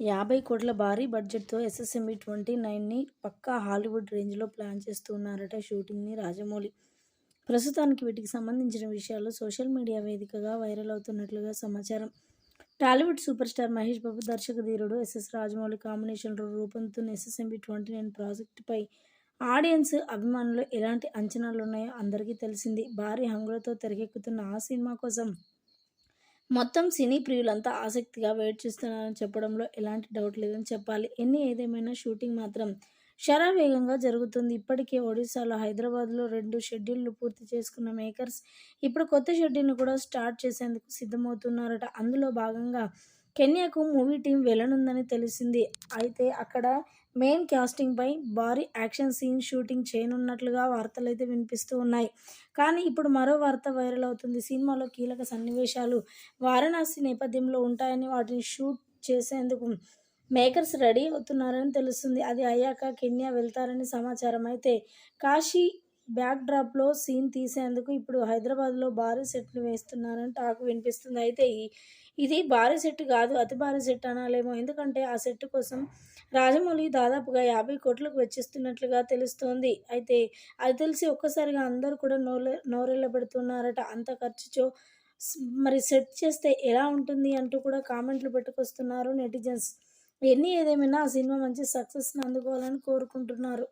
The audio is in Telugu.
యాభై కోట్ల భారీ బడ్జెట్తో ఎస్ఎస్ఎంఈ ట్వంటీ నైన్ని పక్కా హాలీవుడ్ రేంజ్లో ప్లాన్ చేస్తున్నారట షూటింగ్ని రాజమౌళి. ప్రస్తుతానికి వీటికి సంబంధించిన విషయాలు సోషల్ మీడియా వేదికగా వైరల్ అవుతున్నట్లుగా సమాచారం. Tollywood super star Mahesh Babu దర్శక ధీరుడు ఎస్ఎస్ రాజమౌళి కాంబినేషన్లో రూపొందుతున్న ఎస్ఎస్ఎంబి ట్వంటీ నైన్ ప్రాజెక్టుపై ఆడియన్స్ అభిమానులు ఎలాంటి అంచనాలు ఉన్నాయో అందరికీ తెలిసింది. భారీ హంగులతో తెరకెక్కుతున్న ఆ సినిమా కోసం మొత్తం సినీ ప్రియులంతా ఆసక్తిగా వెయిట్ చేస్తున్నారని చెప్పడంలో ఎలాంటి డౌట్ లేదని చెప్పాలి. ఎన్ని ఏదేమైనా షూటింగ్ మాత్రం శరవేగంగా జరుగుతుంది. ఇప్పటికే ఒడిశాలో హైదరాబాద్లో రెండు షెడ్యూళ్ళు పూర్తి చేసుకున్న మేకర్స్ ఇప్పుడు కొత్త షెడ్యూల్ను కూడా స్టార్ట్ చేసేందుకు సిద్ధమవుతున్నారట. అందులో భాగంగా కెన్యాకు మూవీ టీం వెళ్ళనుందని తెలిసింది. అయితే అక్కడ మెయిన్ కాస్టింగ్పై భారీ యాక్షన్ సీన్ షూటింగ్ చేయనున్నట్లుగా వార్తలైతే వినిపిస్తూ ఉన్నాయి. కానీ ఇప్పుడు మరో వార్త వైరల్ అవుతుంది. సినిమాలో కీలక సన్నివేశాలు వారణాసి నేపథ్యంలో ఉంటాయని వాటిని షూట్ చేసేందుకు మేకర్స్ రెడీ అవుతున్నారని తెలుస్తుంది. అది అయ్యాక కెన్యా వెళ్తారని సమాచారం అయితే కాశీ బ్యాక్ డ్రాప్లో సీన్ తీసేందుకు ఇప్పుడు హైదరాబాద్లో భారీ సెట్లు వేస్తున్నారని టాక్ వినిపిస్తుంది. అయితే ఇది భారీ సెట్ కాదు అతి భారీ సెట్ అనాలేమో. ఎందుకంటే ఆ సెట్ కోసం రాజమౌళి దాదాపుగా యాభై కోట్లకు వెచ్చిస్తున్నట్లుగా తెలుస్తోంది. అయితే అది తెలిసి ఒక్కసారిగా అందరూ కూడా నోరె నోరెళ్ళబెడుతున్నారట. అంత ఖర్చుతో మరి సెట్ చేస్తే ఎలా ఉంటుంది అంటూ కూడా కామెంట్లు పెట్టుకొస్తున్నారు నెటిజన్స్. ఎన్ని ఏదేమైనా ఆ సినిమా మంచి సక్సెస్ని అందుకోవాలని కోరుకుంటున్నారు.